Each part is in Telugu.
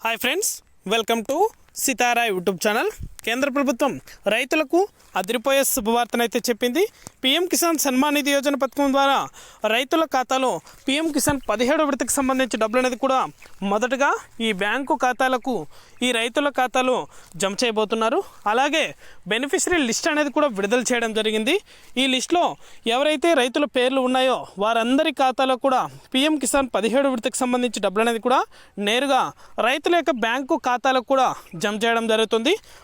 Hi friends welcome to Sitara YouTube channel కేంద్ర ప్రభుత్వం రైతులకు అదిరిపోయే శుభవార్తనైతే చెప్పింది. పీఎం కిసాన్ సన్మాన్ నిధి యోజన పథకం ద్వారా రైతుల ఖాతాలో పీఎం కిసాన్ పదిహేడు విడతకు సంబంధించి డబ్బులు అనేది కూడా మొదటగా ఈ బ్యాంకు ఖాతాలకు ఈ రైతుల ఖాతాలో జమ చేయబోతున్నారు. అలాగే బెనిఫిషరీ లిస్ట్ అనేది కూడా విడుదల చేయడం జరిగింది. ఈ లిస్ట్లో ఎవరైతే రైతుల పేర్లు ఉన్నాయో వారందరి ఖాతాలో కూడా పీఎం కిసాన్ పదిహేడు విడతకు సంబంధించి డబ్బులు అనేది కూడా నేరుగా రైతుల యొక్క బ్యాంకు ఖాతాలకు కూడా జమ చేయడం జరుగుతుంది.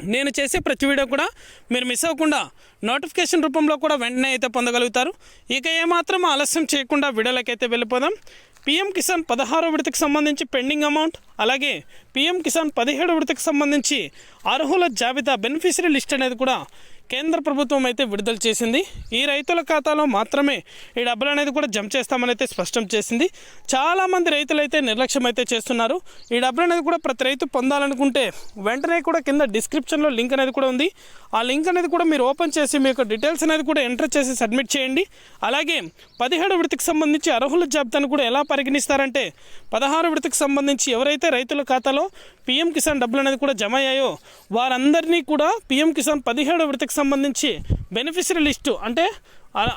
నేను చేసే ప్రతి వీడియో కూడా మీరు మిస్ అవ్వకుండా నోటిఫికేషన్ రూపంలో కూడా వెంటనే అయితే పొందగలుగుతారు. ఇక ఏమాత్రం ఆలస్యం చేయకుండా వీడియోలకైతే వెళ్ళిపోదాం. పీఎం కిసాన్ పదహారో విడతకు సంబంధించి పెండింగ్ అమౌంట్ అలాగే పీఎం కిసాన్ పదిహేడు విడతకు సంబంధించి అర్హుల జాబితా బెనిఫిషరీ లిస్ట్ అనేది కూడా కేంద్ర ప్రభుత్వం అయితే విడుదల చేసింది. ఈ రైతుల ఖాతాలో మాత్రమే ఈ డబ్బులు అనేది కూడా జమ చేస్తామని అయితే స్పష్టం చేసింది. చాలామంది రైతులు అయితే నిర్లక్ష్యం అయితే చేస్తున్నారు. ఈ డబ్బులు అనేది కూడా ప్రతి రైతు పొందాలనుకుంటే వెంటనే కూడా కింద డిస్క్రిప్షన్లో లింక్ అనేది కూడా ఉంది. ఆ లింక్ అనేది కూడా మీరు ఓపెన్ చేసి మీ యొక్క డీటెయిల్స్ అనేది కూడా ఎంటర్ చేసి సబ్మిట్ చేయండి. అలాగే పదిహేడు విడతకు సంబంధించి అర్హుల జాబితాను కూడా ఎలా పరిగణిస్తారంటే పదహారు విడతకు సంబంధించి ఎవరైతే రైతుల ఖాతాలో పీఎం కిసాన్ డబ్బులు అనేది కూడా జమ అయ్యాయో వారందరినీ కూడా పీఎం కిసాన్ పదిహేడు విడతకు సంబంధించి బెనిఫిషరీ లిస్టు అంటే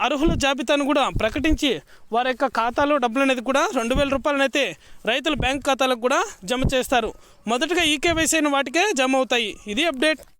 అర్హుల జాబితాను కూడా ప్రకటించి వారి యొక్క ఖాతాలో డబ్బులు అనేది కూడా రెండు వేల రూపాయలనైతే రైతుల బ్యాంక్ ఖాతాలకు కూడా జమ చేస్తారు. మొదటగా ఈకేవైసీ అయిన వాటికే జమ అవుతాయి. ఇది అప్డేట్.